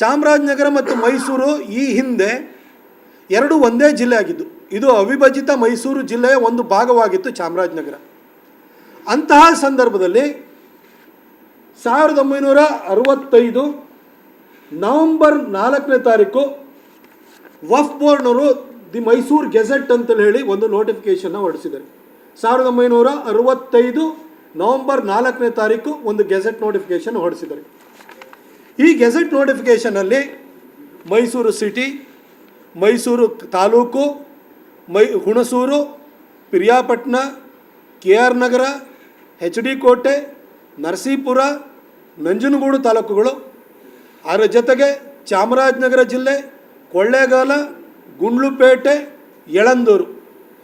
ಚಾಮರಾಜನಗರ ಮತ್ತು ಮೈಸೂರು ಈ ಹಿಂದೆ ಎರಡು ಒಂದೇ ಜಿಲ್ಲೆ ಆಗಿದ್ದು. ಇದು ಅವಿಭಜಿತ ಮೈಸೂರು ಜಿಲ್ಲೆಯ ಒಂದು ಭಾಗವಾಗಿತ್ತು ಚಾಮರಾಜನಗರ. ಅಂತಹ ಸಂದರ್ಭದಲ್ಲಿ ಸಾವಿರದ ಒಂಬೈನೂರ ಅರವತ್ತೈದು ನವಂಬರ್ ನಾಲ್ಕನೇ ತಾರೀಕು ವಫ್ ಬೋರ್ಡ್ನವರು ದಿ ಮೈಸೂರು ಗೆಜೆಟ್ ಅಂತ ಹೇಳಿ ಒಂದು ನೋಟಿಫಿಕೇಶನ್ನ ಹೊರಡಿಸಿದ್ದಾರೆ. ಸಾವಿರದ ಒಂಬೈನೂರ ಅರವತ್ತೈದು ನವಂಬರ್ ನಾಲ್ಕನೇ ತಾರೀಕು ಒಂದು ಗೆಜೆಟ್ ನೋಟಿಫಿಕೇಶನ್ ಹೊರಡಿಸಿದ್ದಾರೆ. ಈ ಗೆಜೆಟ್ ನೋಟಿಫಿಕೇಷನಲ್ಲಿ ಮೈಸೂರು ಸಿಟಿ, ಮೈಸೂರು ತಾಲೂಕು, ಮೈ, Hunsur, Piriyapatna, K R Nagar, H D Kote, Narasipura, Nanjangud ತಾಲೂಕುಗಳು. ಅದರ ಜೊತೆಗೆ ಚಾಮರಾಜನಗರ ಜಿಲ್ಲೆ, ಕೊಳ್ಳೇಗಾಲ, ಗುಂಡ್ಲುಪೇಟೆ, ಯಳಂದೂರು.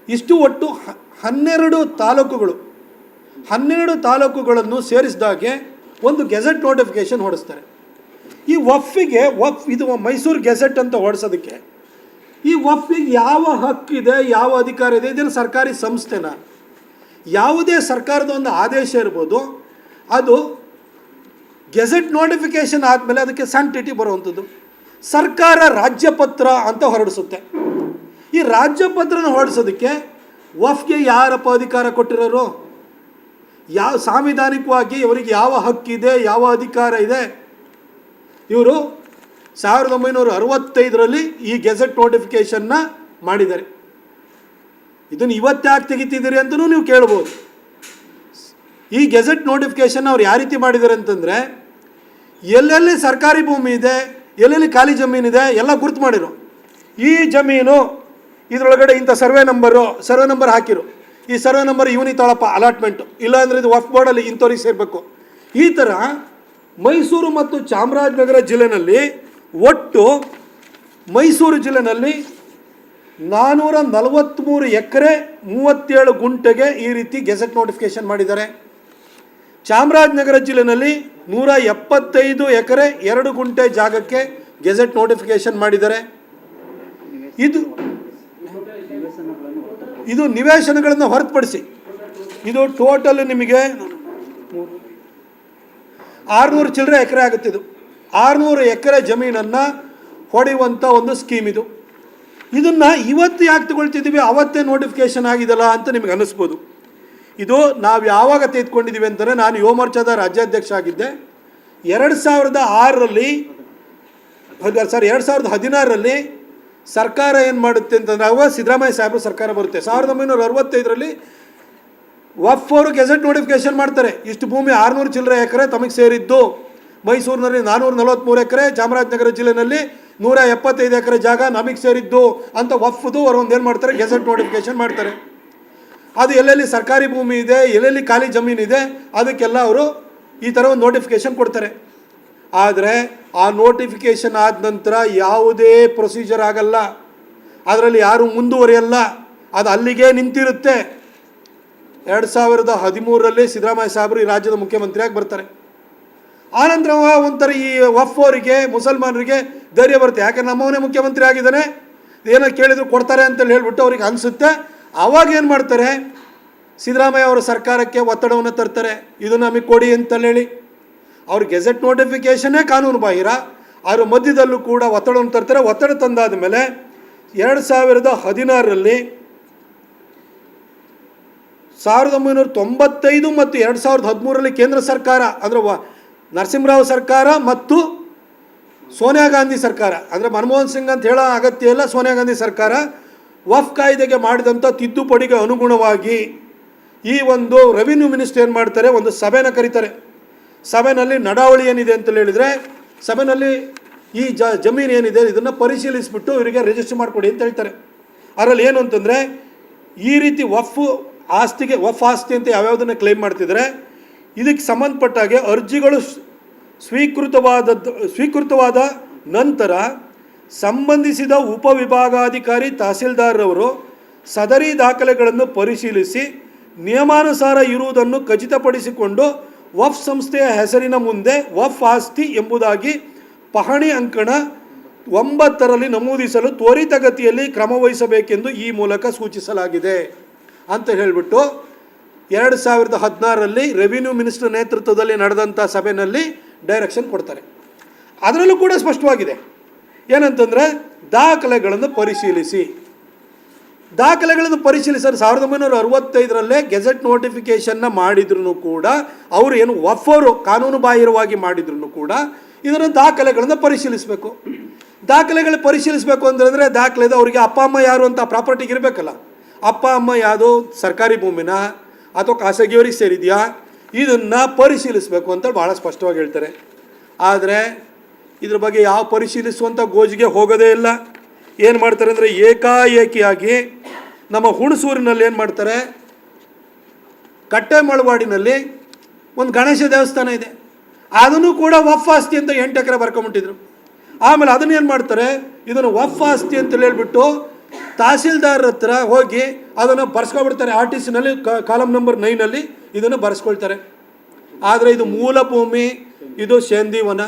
ಇಷ್ಟು ಒಟ್ಟು ಹನ್ನೆರಡು ತಾಲೂಕುಗಳು. ಹನ್ನೆರಡು ತಾಲೂಕುಗಳನ್ನು ಸೇರಿಸಿದಾಗೆ ಒಂದು ಗೆಜೆಟ್ ನೋಟಿಫಿಕೇಷನ್ ಹೊಡಿಸ್ತಾರೆ ಈ ವಫ್ಫಿಗೆ ವಫ್ ಇದು ಮೈಸೂರು ಗೆಜೆಟ್ ಅಂತ ಹೊಡ್ಸೋದಕ್ಕೆ ಈ ವಫ್ಫಿಗೆ ಯಾವ ಹಕ್ಕಿದೆ ಯಾವ ಅಧಿಕಾರ ಇದೆ ಇದನ್ನು ಸರ್ಕಾರಿ ಸಂಸ್ಥೆನಾ. ಯಾವುದೇ ಸರ್ಕಾರದ ಒಂದು ಆದೇಶ ಇರ್ಬೋದು, ಅದು ಗೆಜೆಟ್ ನೋಟಿಫಿಕೇಶನ್ ಆದಮೇಲೆ ಅದಕ್ಕೆ ಸ್ಯಾಂಟಿಟಿ ಬರುವಂಥದ್ದು. ಸರ್ಕಾರ ರಾಜ್ಯಪತ್ರ ಅಂತ ಹೊರಡಿಸುತ್ತೆ. ಈ ರಾಜ್ಯಪತ್ರನ ಹೊರಡಿಸೋದಕ್ಕೆ ವಫ್ಗೆ ಯಾರಪ್ಪ ಅಧಿಕಾರ ಕೊಟ್ಟಿರೋರು? ಯಾವ ಸಾಂವಿಧಾನಿಕವಾಗಿ ಇವರಿಗೆ ಯಾವ ಹಕ್ಕಿದೆ ಯಾವ ಅಧಿಕಾರ ಇದೆ? ಇವರು ಸಾವಿರದ ಒಂಬೈನೂರ ಅರವತ್ತೈದರಲ್ಲಿ ಈ ಗೆಜೆಟ್ ನೋಟಿಫಿಕೇಷನ್ನ ಮಾಡಿದ್ದಾರೆ. ಇದನ್ನು ಇವತ್ತ್ಯಾಕೆ ತೆಗಿತಿದ್ದೀರಿ ಅಂತಲೂ ನೀವು ಕೇಳ್ಬೋದು. ಈ ಗೆಜೆಟ್ ನೋಟಿಫಿಕೇಷನ್ ಅವ್ರು ಯಾವ ರೀತಿ ಮಾಡಿದ್ದಾರೆ ಅಂತಂದರೆ, ಎಲ್ಲೆಲ್ಲಿ ಸರ್ಕಾರಿ ಭೂಮಿ ಇದೆ, ಎಲ್ಲೆಲ್ಲಿ ಖಾಲಿ ಜಮೀನಿದೆ ಎಲ್ಲ ಗುರುತು ಮಾಡಿರು. ಈ ಜಮೀನು ಇದರೊಳಗಡೆ ಇಂಥ ಸರ್ವೆ ನಂಬರು, ಸರ್ವೆ ನಂಬರ್ ಹಾಕಿರು. ಈ ಸರ್ವೆ ನಂಬರ್ ಇವನಿ ತಳಪ್ಪ ಅಲಾಟ್ಮೆಂಟು. ಇಲ್ಲಾಂದ್ರೆ ಇದು ವಫ್ ಬೋರ್ಡಲ್ಲಿ ಇಂಥವ್ರಿಗೆ ಸೇರಬೇಕು. ಈ ಥರ ಮೈಸೂರು ಮತ್ತು ಚಾಮರಾಜನಗರ ಜಿಲ್ಲೆನಲ್ಲಿ ಒಟ್ಟು ಮೈಸೂರು ಜಿಲ್ಲೆನಲ್ಲಿ ನಾನ್ನೂರ ನಲವತ್ತ್ಮೂರು ಎಕರೆ ಮೂವತ್ತೇಳು ಗುಂಟೆಗೆ ಈ ರೀತಿ ಗೆಜೆಟ್ ನೋಟಿಫಿಕೇಶನ್ ಮಾಡಿದ್ದಾರೆ. ಚಾಮರಾಜನಗರ ಜಿಲ್ಲೆನಲ್ಲಿ ನೂರ ಎಪ್ಪತ್ತೈದು ಎಕರೆ ಎರಡು ಗುಂಟೆ ಜಾಗಕ್ಕೆ ಗೆಜೆಟ್ ನೋಟಿಫಿಕೇಶನ್ ಮಾಡಿದ್ದಾರೆ. ಇದು ಇದು ನಿವೇಶನಗಳನ್ನು ಹೊರತುಪಡಿಸಿ. ಇದು ಟೋಟಲ್ ನಿಮಗೆ ಆರುನೂರು ಚಿಲ್ಲರೆ ಎಕರೆ ಆಗುತ್ತೆ ಇದು. ಆರುನೂರು ಎಕರೆ ಜಮೀನನ್ನು ಹೊಡೆಯುವಂಥ ಒಂದು ಸ್ಕೀಮ್ ಇದು. ಇದನ್ನು ಇವತ್ತು ಯಾಕೆ ತಗೊಳ್ತಿದ್ದೀವಿ? ಅವತ್ತೇ ನೋಟಿಫಿಕೇಶನ್ ಆಗಿದಲ್ಲ ಅಂತ ನಿಮಗೆ ಅನ್ನಿಸ್ಬೋದು. ಇದು ನಾವು ಯಾವಾಗ ತೆಗೆದುಕೊಂಡಿದ್ದೀವಿ ಅಂತಂದರೆ ನಾನು ಯುವ ಮೋರ್ಚಾದ ರಾಜ್ಯಾಧ್ಯಕ್ಷ ಆಗಿದ್ದೆ. ಎರಡು ಸಾವಿರದ ಆರರಲ್ಲಿ, ಸರ್, ಎರಡು ಸಾವಿರದ ಹದಿನಾರರಲ್ಲಿ ಸರ್ಕಾರ ಏನು ಮಾಡುತ್ತೆ ಅಂತಂದ್ರೆ ಅವಾಗ ಸಿದ್ದರಾಮಯ್ಯ ಸಾಹೇಬರು ಸರ್ಕಾರ ಬರುತ್ತೆ. ಸಾವಿರದ ಒಂಬೈನೂರ ಅರವತ್ತೈದರಲ್ಲಿ ವಫ್ ಗೆಜೆಟ್ ನೋಟಿಫಿಕೇಶನ್ ಮಾಡ್ತಾರೆ. ಇಷ್ಟು ಭೂಮಿ ಆರುನೂರು ಚಿಲ್ಲರೆ ಎಕರೆ ತಮಗೆ ಸೇರಿದ್ದು. ಮೈಸೂರಿನಲ್ಲಿ ನಾನ್ನೂರ ನಲವತ್ತ್ಮೂರು ಎಕರೆ, ಚಾಮರಾಜನಗರ ಜಿಲ್ಲೆಯಲ್ಲಿ ನೂರ ಎಪ್ಪತ್ತೈದು ಎಕರೆ ಜಾಗ ನಮಗೆ ಸೇರಿದ್ದು ಅಂತ ವಫ್ದು ಅವರು ಒಂದು ಏನು ಮಾಡ್ತಾರೆ? ಗೆಜೆಟ್ ನೋಟಿಫಿಕೇಶನ್ ಮಾಡ್ತಾರೆ. ಅದು ಎಲ್ಲೆಲ್ಲಿ ಸರ್ಕಾರಿ ಭೂಮಿ ಇದೆ, ಎಲ್ಲೆಲ್ಲಿ ಖಾಲಿ ಜಮೀನಿದೆ ಅದಕ್ಕೆಲ್ಲ ಅವರು ಈ ಥರ ಒಂದು ನೋಟಿಫಿಕೇಶನ್ ಕೊಡ್ತಾರೆ. ಆದರೆ ಆ ನೋಟಿಫಿಕೇಶನ್ ಆದ ನಂತರ ಯಾವುದೇ ಪ್ರೊಸೀಜರ್ ಆಗಲ್ಲ. ಅದರಲ್ಲಿ ಯಾರು ಮುಂದುವರಿಯಲ್ಲ. ಅದು ಅಲ್ಲಿಗೆ ನಿಂತಿರುತ್ತೆ. ಎರಡು ಸಾವಿರದ ಹದಿಮೂರರಲ್ಲಿ ಸಿದ್ದರಾಮಯ್ಯ ಸಾಹೇಬರು ಈ ರಾಜ್ಯದ ಮುಖ್ಯಮಂತ್ರಿಯಾಗಿ ಬರ್ತಾರೆ. ಆನಂತರ ಒಂಥರ ಈ ವಫ್ ಅವರಿಗೆ ಮುಸಲ್ಮಾನರಿಗೆ ಧೈರ್ಯ ಬರುತ್ತೆ. ಯಾಕೆ? ನಮ್ಮವನೇ ಮುಖ್ಯಮಂತ್ರಿ ಆಗಿದ್ದಾನೆ. ಏನೋ ಕೇಳಿದ್ರು ಕೊಡ್ತಾರೆ ಅಂತೇಳಿ ಹೇಳ್ಬಿಟ್ಟು ಅವ್ರಿಗೆ ಅನಿಸುತ್ತೆ. ಅವಾಗ ಏನು ಮಾಡ್ತಾರೆ? ಸಿದ್ದರಾಮಯ್ಯ ಅವರ ಸರ್ಕಾರಕ್ಕೆ ಒತ್ತಡವನ್ನು ತರ್ತಾರೆ. ಇದು ನಮಗೆ ಕೊಡಿ ಅಂತೇಳಿ ಅವ್ರ ಗೆಜೆಟ್ ನೋಟಿಫಿಕೇಷನ್ನೇ ಕಾನೂನು ಬಾಹಿರ. ಅದರ ಮಧ್ಯದಲ್ಲೂ ಕೂಡ ಒತ್ತಡವನ್ನು ತರ್ತಾರೆ. ಒತ್ತಡ ತಂದಾದ ಮೇಲೆ ಎರಡು ಸಾವಿರದ ಹದಿನಾರರಲ್ಲಿ ಸಾವಿರದ ಒಂಬೈನೂರ ತೊಂಬತ್ತೈದು ಮತ್ತು ಎರಡು ಸಾವಿರದ ಹದಿಮೂರರಲ್ಲಿ ಕೇಂದ್ರ ಸರ್ಕಾರ, ಅಂದರೆ ನರಸಿಂಹರಾವ್ ಸರ್ಕಾರ ಮತ್ತು ಸೋನಿಯಾ ಗಾಂಧಿ ಸರ್ಕಾರ, ಅಂದರೆ ಮನಮೋಹನ್ ಸಿಂಗ್ ಅಂತ ಹೇಳೋ ಅಗತ್ಯ ಇಲ್ಲ, ಸೋನಿಯಾ ಗಾಂಧಿ ಸರ್ಕಾರ ವಫ್ ಕಾಯ್ದೆಗೆ ಮಾಡಿದಂಥ ತಿದ್ದುಪಡಿಗೆ ಅನುಗುಣವಾಗಿ ಈ ಒಂದು ರೆವಿನ್ಯೂ ಮಿನಿಸ್ಟರ್ ಏನು ಮಾಡ್ತಾರೆ, ಒಂದು ಸಭೆನ ಕರೀತಾರೆ. ಸಭೆನಲ್ಲಿ ನಡಾವಳಿ ಏನಿದೆ ಅಂತ ಹೇಳಿದರೆ, ಸಭೆನಲ್ಲಿ ಈ ಜ, ಜಮೀನು ಏನಿದೆ ಇದನ್ನು ಪರಿಶೀಲಿಸಿಬಿಟ್ಟು ಇವರಿಗೆ ರಿಜಿಸ್ಟರ್ ಮಾಡಿಕೊಡಿ ಅಂತ ಹೇಳ್ತಾರೆ. ಅದರಲ್ಲಿ ಏನು ಅಂತಂದರೆ ಈ ರೀತಿ ವಫ್ ಆಸ್ತಿಗೆ ವಫ್ ಆಸ್ತಿ ಅಂತ ಯಾವ್ಯಾವುದನ್ನು ಕ್ಲೈಮ್ ಮಾಡ್ತಿದ್ರೆ, ಇದಕ್ಕೆ ಸಂಬಂಧಪಟ್ಟಾಗೆ ಅರ್ಜಿಗಳು ಸ್- ಸ್ವೀಕೃತವಾದದ್ದು ಸ್ವೀಕೃತವಾದ ನಂತರ ಸಂಬಂಧಿಸಿದ ಉಪವಿಭಾಗಾಧಿಕಾರಿ ತಹಸೀಲ್ದಾರ್ರವರು ಸದರಿ ದಾಖಲೆಗಳನ್ನು ಪರಿಶೀಲಿಸಿ ನಿಯಮಾನುಸಾರ ಇರುವುದನ್ನು ಖಚಿತಪಡಿಸಿಕೊಂಡು ವಫ್ ಸಂಸ್ಥೆಯ ಹೆಸರಿನ ಮುಂದೆ ವಫ್ ಆಸ್ತಿ ಎಂಬುದಾಗಿ ಪಹಣಿ ಅಂಕಣ ಒಂಬತ್ತರಲ್ಲಿ ನಮೂದಿಸಲು ತ್ವರಿತಗತಿಯಲ್ಲಿ ಕ್ರಮವಹಿಸಬೇಕೆಂದು ಈ ಮೂಲಕ ಸೂಚಿಸಲಾಗಿದೆ. ಅಂತ ಹೇಳಿಬಿಟ್ಟು ಎರಡು ಸಾವಿರದ ಹದಿನಾರರಲ್ಲಿ ರೆವಿನ್ಯೂ ಮಿನಿಸ್ಟರ್ ನೇತೃತ್ವದಲ್ಲಿ ನಡೆದಂಥ ಸಭೆಯಲ್ಲಿ ಡೈರೆಕ್ಷನ್ ಕೊಡ್ತಾರೆ. ಅದರಲ್ಲೂ ಕೂಡ ಸ್ಪಷ್ಟವಾಗಿದೆ. ಏನಂತಂದರೆ ದಾಖಲೆಗಳನ್ನು ಪರಿಶೀಲಿಸಿ. ದಾಖಲೆಗಳನ್ನು ಪರಿಶೀಲಿಸಲು ಸಾವಿರದ ಒಂಬೈನೂರ ಅರವತ್ತೈದರಲ್ಲೇ ಗೆಜೆಟ್ ನೋಟಿಫಿಕೇಷನ್ನ ಮಾಡಿದ್ರು ಕೂಡ ಅವರು ಏನು ವಫರು ಕಾನೂನು ಬಾಹಿರವಾಗಿ ಮಾಡಿದ್ರು ಕೂಡ ಇದರ ದಾಖಲೆಗಳನ್ನು ಪರಿಶೀಲಿಸಬೇಕು. ದಾಖಲೆಗಳು ಪರಿಶೀಲಿಸಬೇಕು ಅಂತಂದರೆ ದಾಖಲೆದು ಅವರಿಗೆ ಅಪ್ಪ, ಅಮ್ಮ ಯಾರು ಅಂತ ಪ್ರಾಪರ್ಟಿಗೆ ಇರಬೇಕಲ್ಲ. ಅಪ್ಪ, ಅಮ್ಮ ಯಾವುದೋ ಸರ್ಕಾರಿ ಭೂಮಿನ ಅಥವಾ ಖಾಸಗಿಯವರಿಗೆ ಸೇರಿದೆಯಾ? ಇದನ್ನು ಪರಿಶೀಲಿಸಬೇಕು ಅಂತ ಭಾಳ ಸ್ಪಷ್ಟವಾಗಿ ಹೇಳ್ತಾರೆ. ಆದರೆ ಇದ್ರ ಬಗ್ಗೆ ಯಾವ ಪರಿಶೀಲಿಸುವಂಥ ಗೋಜಿಗೆ ಹೋಗೋದೇ ಇಲ್ಲ. ಏನು ಮಾಡ್ತಾರೆ ಅಂದರೆ ಏಕಾಏಕಿಯಾಗಿ ನಮ್ಮ ಹುಣಸೂರಿನಲ್ಲಿ ಏನು ಮಾಡ್ತಾರೆ? ಕಟ್ಟೆ ಮಳವಾಡಿನಲ್ಲಿ ಒಂದು ಗಣೇಶ ದೇವಸ್ಥಾನ ಇದೆ. ಅದನ್ನು ಕೂಡ ವಫ್ ಆಸ್ತಿ ಅಂತ ಎಂಟು ಎಕರೆ ಬರ್ಕೊಂಬಿಟ್ಟಿದ್ರು. ಆಮೇಲೆ ಅದನ್ನ ಏನು ಮಾಡ್ತಾರೆ? ಇದನ್ನು ವಫ್ ಆಸ್ತಿ ಅಂತ ಹೇಳ್ಬಿಟ್ಟು ತಹಸೀಲ್ದಾರ್ ಹತ್ರ ಹೋಗಿ ಅದನ್ನು ಬರ್ಸ್ಕೊಬಿಡ್ತಾರೆ. ಆರ್ ಟಿ ಸಿನಲ್ಲಿ ಕಾಲಮ್ ನಂಬರ್ ನೈನಲ್ಲಿ ಇದನ್ನು ಬರ್ಸ್ಕೊಳ್ತಾರೆ. ಆದರೆ ಇದು ಮೂಲ ಭೂಮಿ ಇದು ಸೇಂದಿವನ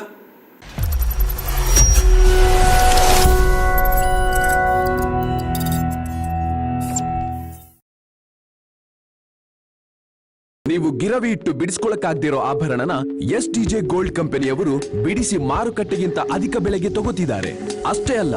ನೀವು ಗಿರವಿ ಇಟ್ಟು ಬಿಡಿಸ್ಕೊಳಕ್ಕಾಗ್ದಿರೋ ಆಭರಣನ ಎಸ್ ಡಿಜೆ ಗೋಲ್ಡ್ ಕಂಪನಿಯವರು ಬಿಡಿಸಿ ಮಾರುಕಟ್ಟೆಗಿಂತ ಅಧಿಕ ಬೆಲೆಗೆ ತಗೋತಿದ್ದಾರೆ. ಅಷ್ಟೇ ಅಲ್ಲ